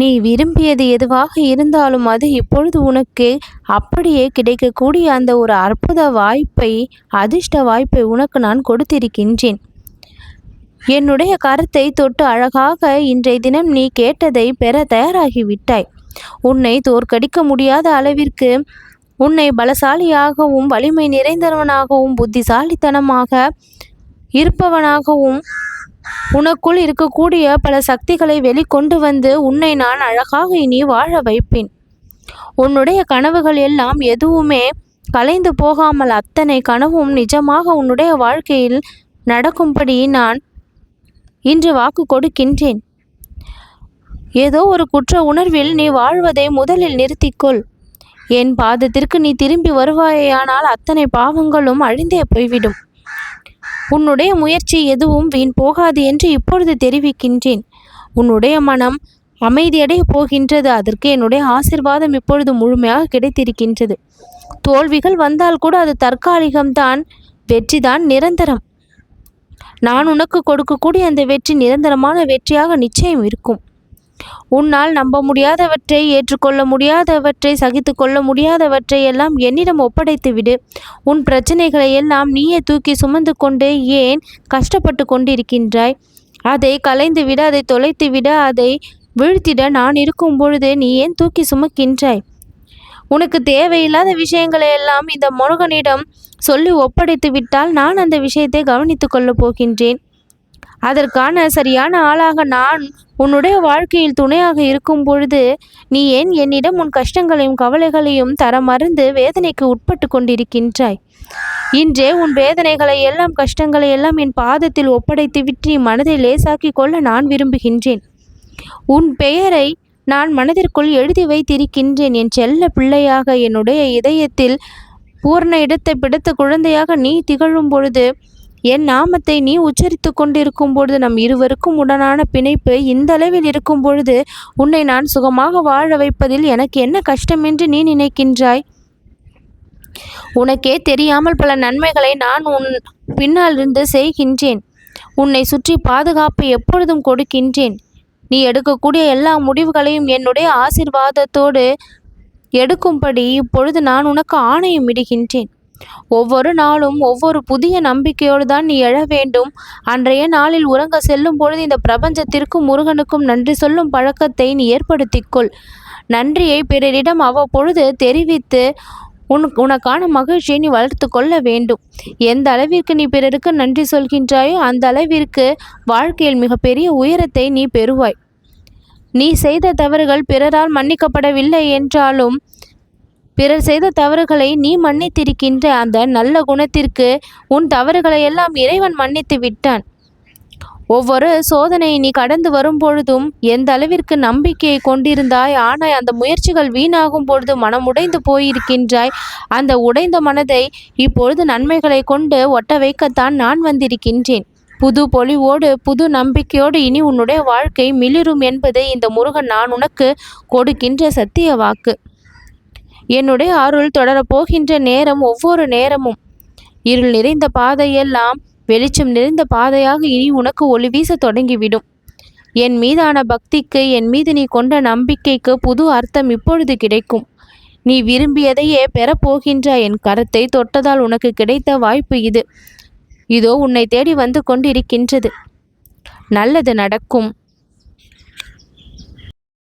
நீ விரும்பியது எதுவாக இருந்தாலும் அது இப்பொழுது உனக்கு அப்படியே கிடைக்கக்கூடிய அந்த ஒரு அற்புத வாய்ப்பை அதிர்ஷ்ட வாய்ப்பை உனக்கு நான் கொடுத்திருக்கின்றேன். என்னுடைய கருத்தை தொட்டு அழகாக இன்றைய தினம் நீ கேட்டதை பெற தயாராகிவிட்டாய். உன்னை தோற்கடிக்க முடியாத அளவிற்கு உன்னை பலசாலியாகவும் வலிமை நிறைந்தவனாகவும் புத்திசாலித்தனமாக இருப்பவனாகவும் உனக்குள் இருக்கக்கூடிய பல சக்திகளை வெளிக்கொண்டு வந்து உன்னை நான் அழகாக இனி வாழ வைப்பேன். உன்னுடைய கனவுகள் எல்லாம் எதுவுமே கலைந்து போகாமல் அத்தனை கனவும் நிஜமாக உன்னுடைய வாழ்க்கையில் நடக்கும்படி நான் இன்று வாக்கு கொடுக்கின்றேன். ஏதோ ஒரு குற்ற உணர்வில் நீ வாழ்வதை முதலில் நிறுத்திக்கொள். என் பாதத்திற்கு நீ திரும்பி வருவாயானால் அத்தனை பாவங்களும் அழிந்தே போய்விடும். உன்னுடைய முயற்சி எதுவும் வீண் போகாது என்று இப்பொழுது தெரிவிக்கின்றேன். உன்னுடைய மனம் அமைதியடைய போகின்றது. அதற்கு என்னுடைய ஆசிர்வாதம் இப்பொழுது முழுமையாக கிடைத்திருக்கின்றது. தோல்விகள் வந்தால் கூட அது தற்காலிகம்தான் வெற்றிதான் நிரந்தரம். நான் உனக்கு கொடுக்கக்கூடிய அந்த வெற்றி நிரந்தரமான வெற்றியாக நிச்சயம் இருக்கும். உன்னால் நம்ப முடியாதவற்றை ஏற்றுக்கொள்ள முடியாதவற்றை சகித்து கொள்ள முடியாதவற்றை எல்லாம் என்னிடம் ஒப்படைத்து விடு. உன் பிரச்சனைகளை எல்லாம் நீயே தூக்கி சுமந்து கொண்டு ஏன் கஷ்டப்பட்டு கொண்டிருக்கின்றாய்? அதை கலைந்து விட அதை தொலைத்து விட அதை வீழ்த்திட நான் இருக்கும் பொழுது நீ ஏன் தூக்கி சுமக்கின்றாய்? உனக்கு தேவையில்லாத விஷயங்களை எல்லாம் இந்த முருகனிடம் சொல்லி ஒப்படைத்து விட்டால் நான் அந்த விஷயத்தை கவனித்துக் கொள்ளப் போகின்றேன். அதற்கான சரியான ஆளாக நான் உன்னுடைய வாழ்க்கையில் துணையாக இருக்கும் பொழுது நீ ஏன் என்னிடம் உன் கஷ்டங்களையும் கவலைகளையும் தர மறந்து வேதனைக்கு உட்பட்டு கொண்டிருக்கின்றாய்? இன்றே உன் வேதனைகளை எல்லாம் கஷ்டங்களை எல்லாம் என் பாதத்தில் ஒப்படைத்து விட்டு நீ மனதை லேசாக்கி கொள்ள நான் விரும்புகின்றேன். உன் பெயரை நான் மனதிற்குள் எழுதி வைத்திருக்கின்றேன். என் செல்ல பிள்ளையாக என்னுடைய இதயத்தில் பூர்ண இடத்தை பிடித்த குழந்தையாக நீ திகழும் பொழுது என் நாமத்தை நீ உச்சரித்து கொண்டிருக்கும் பொழுது நம் இருவருக்கும் உடனான பிணைப்பு இந்த அளவில் இருக்கும் பொழுது உன்னை நான் சுகமாக வாழ வைப்பதில் எனக்கு என்ன கஷ்டம் என்று நீ நினைக்கின்றாய்? உனக்கே தெரியாமல் பல நன்மைகளை நான் உன் பின்னால் இருந்து செய்கின்றேன். உன்னை சுற்றி பாதுகாப்பு எப்பொழுதும் கொடுக்கின்றேன். நீ எடுக்கக்கூடிய எல்லா முடிவுகளையும் என்னுடைய ஆசிர்வாதத்தோடு எடுக்கும்படி இப்பொழுது நான் உனக்கு ஆணையம் இடுகின்றேன். ஒவ்வொரு நாளும் ஒவ்வொரு புதிய நம்பிக்கையோடு தான் நீ எழ வேண்டும். அன்றைய நாளில் உறங்க செல்லும் பொழுது இந்த பிரபஞ்சத்திற்கும் முருகனுக்கும் நன்றி சொல்லும் பழக்கத்தை நீ ஏற்படுத்திக்கொள். நன்றியை பிறரிடம் அவ்வப்பொழுது தெரிவித்து உன் உனக்கான மகிழ்ச்சியை நீ வளர்த்து கொள்ள வேண்டும். எந்த அளவிற்கு நீ பிறருக்கு நன்றி சொல்கின்றாயோ அந்த அளவிற்கு வாழ்க்கையில் மிகப்பெரிய உயரத்தை நீ பெறுவாய். நீ செய்த தவறுகள் பிறரால் மன்னிக்கப்படவில்லை என்றாலும் பிறர் செய்த தவறுகளை நீ மன்னித்திருக்கின்ற அந்த நல்ல குணத்திற்கு உன் தவறுகளை எல்லாம் இறைவன் மன்னித்து விட்டான். ஒவ்வொரு சோதனையை நீ கடந்து வரும் பொழுதும் எந்த அளவிற்கு நம்பிக்கையை கொண்டிருந்தாய் ஆனால் அந்த முயற்சிகள் வீணாகும் பொழுது மனம் உடைந்து போயிருக்கின்றாய். அந்த உடைந்த மனதை இப்பொழுது நன்மைகளை கொண்டு ஒட்ட வைக்கத்தான் நான் வந்திருக்கின்றேன். புது பொலிவோடு புது நம்பிக்கையோடு இனி உன்னுடைய வாழ்க்கை மிளிரும் என்பதை இந்த முருகன் நான் உனக்கு கொடுக்கின்ற சத்திய வாக்கு. என்னுடைய அருள் தொடரப்போகின்ற நேரம் ஒவ்வொரு நேரமும். இருள் நிறைந்த பாதையெல்லாம் வெளிச்சம் நிறைந்த பாதையாக இனி உனக்கு ஒளி வீச தொடங்கிவிடும். என் மீதான பக்திக்கு என் மீது நீ கொண்ட நம்பிக்கைக்கு புது அர்த்தம் இப்பொழுது கிடைக்கும். நீ விரும்பியதையே பெறப்போகின்ற என் கரத்தை தொட்டதால் உனக்கு கிடைத்த வாய்ப்பு இது. இதோ உன்னை தேடி வந்து கொண்டிருக்கின்றது. நல்லது நடக்கும்.